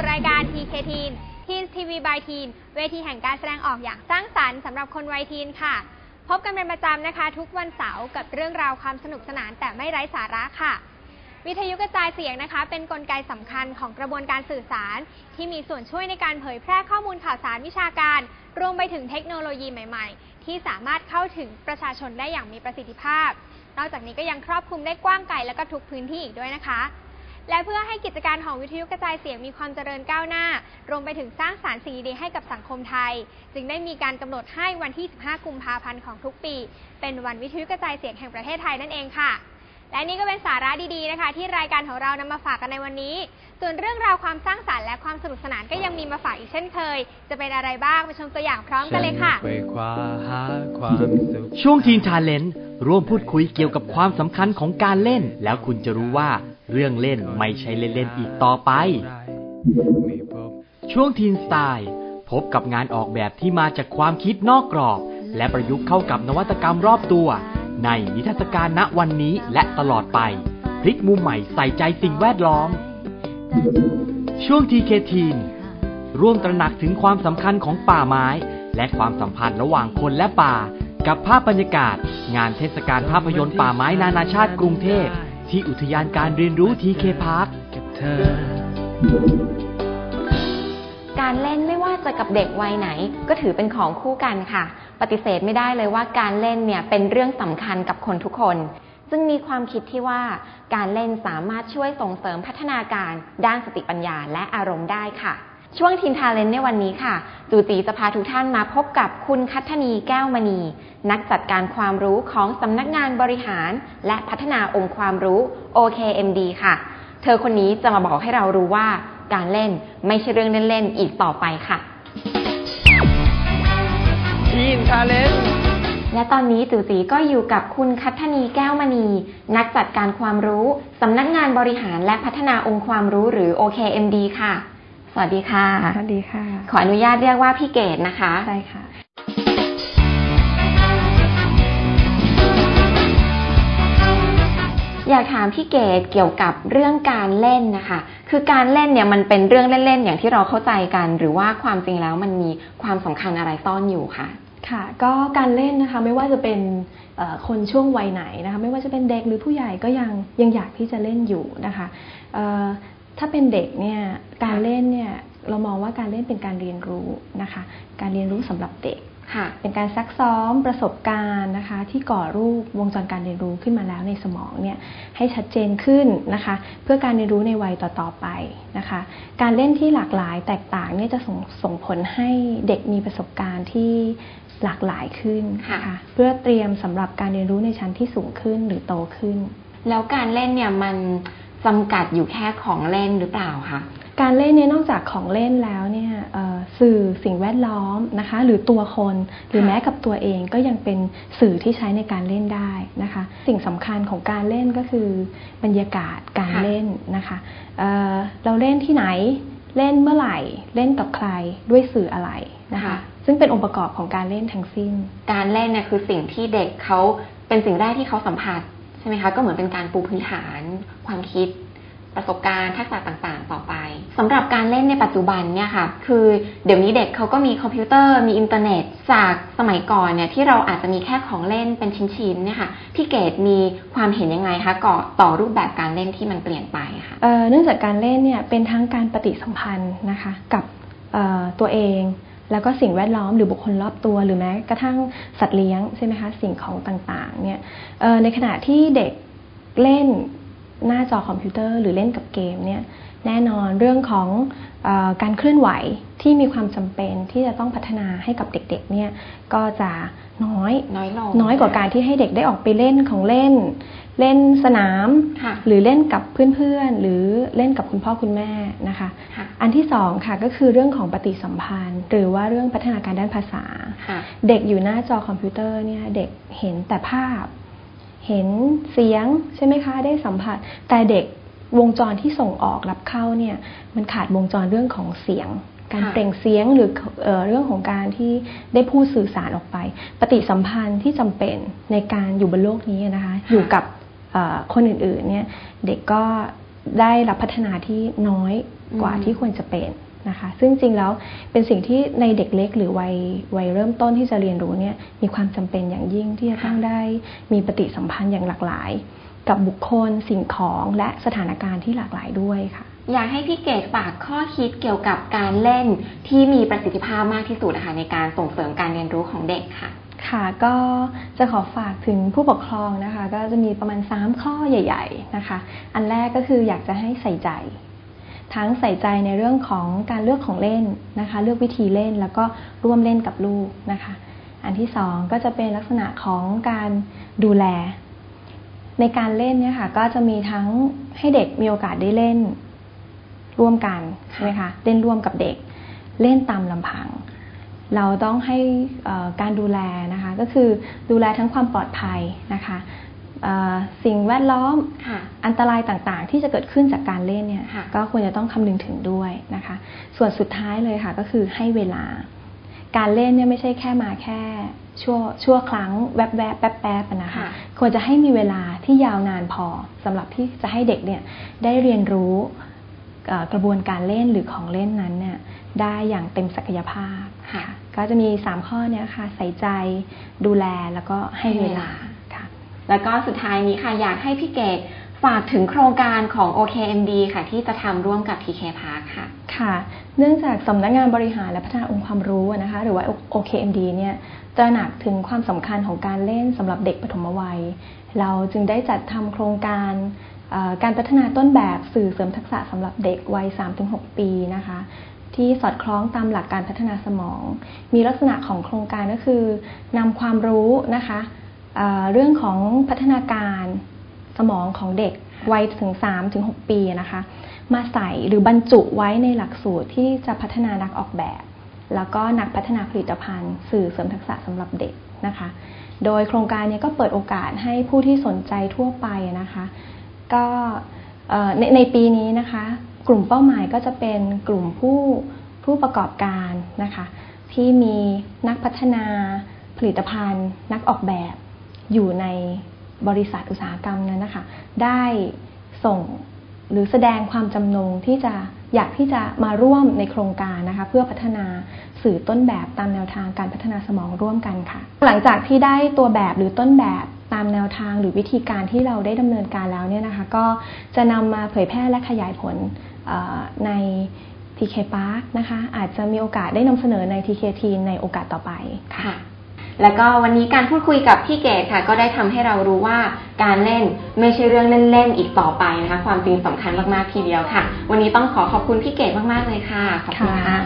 สู่รายการ TKT Teen TV by Teen เวทีแห่งการแสดงออกอย่างสร้างสรรค์สำหรับคนวัยทีนค่ะ พบกันเป็นประจำนะคะ ทุกวันเสาร์กับเรื่องราวความสนุกสนานแต่ไม่ไร้สาระค่ะ วิทยุกระจายเสียงนะคะ เป็นนกลไกสำคัญของกระบวนการสื่อสาร ที่มีส่วนช่วยในการเผยแพร่ข้อมูลข่าวสารวิชาการ รวมไปถึงเทคโนโลยีใหม่ ๆ ที่สามารถเข้าถึงประชาชนได้อย่างมีประสิทธิภาพ นอกจากนี้ก็ยังครอบคลุมได้กว้างไกลและก็ทุกพื้นที่อีกด้วยนะคะ และเพื่อให้กิจการของวิทยุกระจายเสียงมีความเจริญก้าวหน้า รวมไปถึงสร้างสารรค์สิ่งดีๆให้กับสังคมไทย จึงได้มีการกำหนดให้วันที่ 15 กุมภาพันธ์ของทุกปี เป็นวันวิทยุกระจายเสียงแห่งประเทศไทยนั่นเองค่ะ และนี่ก็เป็นสาระดีๆนะคะ ที่รายการของเรานำมาฝากกันในวันนี้ ส่วนเรื่องราวความสร้างสรรค์และความสนุกสนานก็ยังมีมาฝากอีกเช่นเคย จะเป็นอะไรบ้างไปชมตัวอย่างพร้อมกันเลยค่ะฉันไปคว้าหาความสุขช่วงทีนทาเลนต์ร่วมพูดคุยเกี่ยวกับความสำคัญของการเล่น แล้วคุณจะรู้ว่า เรื่องเล่นไม่ใช่เล่นๆอีกต่อไป ช่วงทีนสไตล์ พบกับงานออกแบบที่มาจากความคิดนอกกรอบ และประยุกต์เข้ากับนวัตกรรมรอบตัว ในนิทรรศการณวันนี้และตลอดไป พลิกมุมใหม่ใส่ใจสิ่งแวดล้อม ช่วงทีเคทีนร่วมตระหนักถึงความสำคัญของป่าไม้ และความสัมพันธ์ระหว่างคนและป่า กับภาพบรรยากาศ งานเทศกาลภาพยนตร์ป่าไม้นานาชาติกรุงเทพ ที่อุทยานการเรียนรู้ทีเคพาร์คกับเธอการเล่นไม่ว่าจะกับเด็กวัยไหน ก็ถือเป็นของคู่กันค่ะ ปฏิเสธไม่ได้เลยว่าการเล่นเนี่ยเป็นเรื่องสำคัญกับคนทุกคน ซึ่งมีความคิดที่ว่าการเล่นสามารถช่วยส่งเสริมพัฒนาการ ด้านสติปัญญาและอารมณ์ได้ค่ะ ช่วงทีนทาเลนในวันนี้ค่ะ จูตีจะพาทุกท่านมาพบกับคุณคัทนีแก้วมณี นักจัดการความรู้ของสำนักงานบริหาร และพัฒนาองค์ความรู้ OKMD ค่ะ เธอคนนี้จะมาบอกให้เรารู้ว่าการเล่นไม่ใช่เรื่องเล่นๆอีกต่อไปค่ะทีนทาเลนและตอนนี้จูจีก็อยู่กับคุณคัทนีแก้วมณี นักจัดการความรู้สำนักงานบริหารและพัฒนาองค์ความรู้หรือ OKMD ค่ะ สวัสดีค่ะ สวัสดีค่ะ ขออนุญาตเรียกว่าพี่เกดนะคะใช่ค่ะ อยากถามพี่เกดเกี่ยวกับเรื่องการเล่นนะคะ คือการเล่นเนี่ยมันเป็นเรื่องเล่นๆอย่างที่เราเข้าใจกัน หรือว่าความจริงแล้วมันมีความสำคัญอะไรซ่อนอยู่คะค่ะ ก็การเล่นนะคะไม่ว่าจะเป็นเอ่อคนช่วงวัยไหนนะคะไม่ว่าจะเป็นเด็กหรือผู้ใหญ่ก็ยังยังอยากที่จะเล่นอยู่นะคะเอ่อ ถ้าเป็นเด็กเนี่ยการเล่นเนี่ยเรามองว่าการเล่นเป็นการเรียนรู้นะคะ การเรียนรู้สำหรับเด็กค่ะเป็นการซักซ้อมประสบการณ์นะคะ ที่ก่อรูปวงจรการเรียนรู้ขึ้นมาแล้วในสมองเนี่ยให้ชัดเจนขึ้นนะคะ เพื่อการเรียนรู้ในวัยต่อๆไปนะคะ การเล่นที่หลากหลายแตกต่างเนี่ยจะส่งส่งผลให้เด็กมีประสบการณ์ที่หลากหลายขึ้นนะค่ะคะเพื่อเตรียมสำหรับการเรียนรู้ในชั้นที่สูงขึ้นหรือโตขึ้น แล้วการเล่นเนี่ยมัน จำกัดอยู่แค่ของเล่นหรือเปล่าคะการเล่นเนี่ยนอกจากของเล่นแล้วเนี่ยเอ่อสื่อสิ่งแวดล้อมนะคะ หรือตัวคน หรือค่ะแม้กับตัวเองก็ยังเป็นสื่อที่ใช้ในการเล่นได้นะคะ สิ่งสำคัญของการเล่นก็คือบรรยากาศการเล่นนะคะเอ่อเราเล่นที่ไหนเล่นเมื่อไหร่เล่นกับใครด้วยสื่ออะไรนะคะค่ะซึ่งเป็นองค์ประกอบของการเล่นทั้งสิ้น การเล่นเนี่ยคือสิ่งที่เด็กเขาเป็นสิ่งแรกที่เขาสัมผัสใช่ไหมคะก็เหมือนเป็นการปูพื้นฐาน ความคิดประสบการณ์ทักษะต่างๆ ต่อไปสำหรับการเล่นในปัจจุบันเนี่ยค่ะ คือเดี๋ยวนี้เด็กเขาก็มีคอมพิวเตอร์มีอินเทอร์เน็ตจากสมัยก่อนเนี่ยที่เราอาจจะมีแค่ของเล่นเป็นชิ้นๆเนี่ยค่ะพี่เกดมีความเห็นยังไงคะก่อต่อรูปแบบการเล่นที่มันเปลี่ยนไปค่ะเนื่องจากการเล่นเนี่ยเป็นทั้งการปฏิสัมพันธ์นะคะกับตัวเอง แล้วก็สิ่งแวดล้อมหรือบุคคลรอบตัวหรือแม้กระทั่งสัตว์เลี้ยงใช่ไหมคะสิ่งของต่างๆเนี่ยในขณะที่เด็กเล่น หน้าจอคอมพิวเตอร์หรือเล่นกับเกมเนี่ยแน่นอนเรื่องของเออการเคลื่อนไหวที่มีความจำเป็นที่จะต้องพัฒนาให้กับเด็กๆเนี่ยก็จะน้อยน้อยลงน้อยกว่าการที่ให้เด็กได้ออกไปเล่นของเล่น เล่นสนามค่ะหรือเล่นกับเพื่อนๆ หรือเล่นกับคุณพ่อคุณแม่นะคะค่ะอันที่สองค่ะก็คือเรื่องของปฏิสัมพันธ์ หรือว่าเรื่องพัฒนาการด้านภาษาค่ะเด็กอยู่หน้าจอคอมพิวเตอร์เนี่ยเด็กเห็นแต่ภาพ เห็นเสียงใช่ไหมคะ ได้สัมผัส แต่เด็กวงจรที่ส่งออกรับเข้าเนี่ย มันขาดวงจรเรื่องของเสียง การค่ะเปล่งเสียงหรือเอ่อเรื่องของการที่ได้พูดสื่อสารออกไป ปฏิสัมพันธ์ที่จำเป็นในการอยู่บนโลกนี้นะคะ อยู่กับเอ่อคนอื่นๆเนี่ย เด็กก็ได้รับพัฒนาที่น้อยกว่าอืมที่ควรจะเป็น นะคะ ซึ่งจริงแล้วเป็นสิ่งที่ในเด็กเล็กหรือวัยวัยเริ่มต้นที่จะเรียนรู้เนี่ยมีความจำเป็นอย่างยิ่งที่จะต้องได้มีปฏิสัมพันธ์อย่างหลากหลาย กับบุคคลสิ่งของและสถานการณ์ที่หลากหลายด้วยค่ะ อยากให้พี่เกดฝากข้อคิดเกี่ยวกับการเล่นที่มีประสิทธิภาพมากที่สุดนะคะในการส่งเสริมการเรียนรู้ของเด็กค่ะค่ะก็จะขอฝากถึงผู้ปกครองนะคะ ก็จะมีประมาณ 3 ข้อใหญ่ ๆนะคะ อันแรกก็คืออยากจะให้ใส่ใจ ทั้งใส่ใจในเรื่องของการเลือกของเล่นนะคะ เลือกวิธีเล่นแล้วก็ร่วมเล่นกับลูกนะคะ อันที่สองก็จะเป็นลักษณะของการดูแล ในการเล่นเนี่ยค่ะ ก็จะมีทั้งให้เด็กมีโอกาสได้เล่น ร่วมกันใช่ไหมคะเล่นร่วมกับเด็ก เล่นตามลำพัง เราต้องให้การดูแลนะคะ ก็คือดูแลทั้งความปลอดภัยนะคะ สิ่งแวดล้อมค่ะอันตรายต่างๆ ที่จะเกิดขึ้นจากการเล่นเนี่ยค่ะก็ควรจะต้องคำนึงถึงด้วยนะคะ ส่วนสุดท้ายเลยค่ะก็คือให้เวลา การเล่นเนี่ยไม่ใช่แค่มาแค่ชั่วชั่วครั้งแวบๆแป๊บๆอะนะคะค่ะควรจะให้มีเวลาที่ยาวนานพอสำหรับที่จะให้เด็กเนี่ยได้เรียนรู้เอ่อกระบวนการเล่นหรือของเล่นนั้นเนี่ยได้อย่างเต็มศักยภาพค่ะ ก็จะมี 3 ข้อเนี้ยค่ะใส่ใจดูแลแล้วก็ให้เวลาค่ะ แล้วก็สุดท้ายนี้ค่ะอยากให้พี่เกดฝากถึงโครงการของ OKMD ค่ะ ที่จะทำร่วมกับ TK Park ค่ะ ค่ะ เนื่องจากสำนักงานบริหารและพัฒนาองค์ความรู้นะคะ หรือว่า OKMD เนี่ยตระหนักถึงความสำคัญของการเล่นสำหรับเด็กปฐมวัย เราจึงได้จัดทำโครงการการพัฒนาต้นแบบสื่อเสริมทักษะสำหรับเด็กวัย 3-6 ปีนะคะ ที่สอดคล้องตามหลักการพัฒนาสมอง มีลักษณะของโครงการก็คือนำความรู้นะคะ เรื่องของพัฒนาการสมองของเด็กวัยถึง3-6ปีนะคะ มาใส่หรือบรรจุไว้ในหลักสูตรที่จะพัฒนานักออกแบบ แล้วก็นักพัฒนาผลิตภัณฑ์ สื่อเสริมทักษะสำหรับเด็กนะคะ โดยโครงการนี้ก็เปิดโอกาสให้ผู้ที่สนใจทั่วไปนะคะ ก็ในในปีนี้นะคะ กลุ่มเป้าหมายก็จะเป็นกลุ่มผู้ผู้ประกอบการนะคะ ที่มีนักพัฒนาผลิตภัณฑ์ นักออกแบบ อยู่ในบริษัทอุตสาหกรรมนั้นนะคะ ได้ส่งหรือแสดงความจำนงที่จะอยากที่จะมาร่วมในโครงการนะคะ เพื่อพัฒนาสื่อต้นแบบตามแนวทางการพัฒนาสมองร่วมกันค่ะ หลังจากที่ได้ตัวแบบหรือต้นแบบตามแนวทางหรือวิธีการที่เราได้ดำเนินการแล้วเนี่ยนะคะ ก็จะนำมาเผยแพร่และขยายผลใน TK Park นะคะ อาจจะมีโอกาสได้นำเสนอใน TK t ในโอกาสต่อไปค่ะ แล้วก็วันนี้การพูดคุยกับพี่เกดค่ะ ก็ได้ทำให้เรารู้ว่าการเล่นไม่ใช่เรื่องเล่นๆอีกต่อไปนะคะ ความจริงสำคัญมากๆทีเดียวค่ะ วันนี้ต้องขอขอบคุณพี่เกดมากๆเลยค่ะขอบคุณค่ะ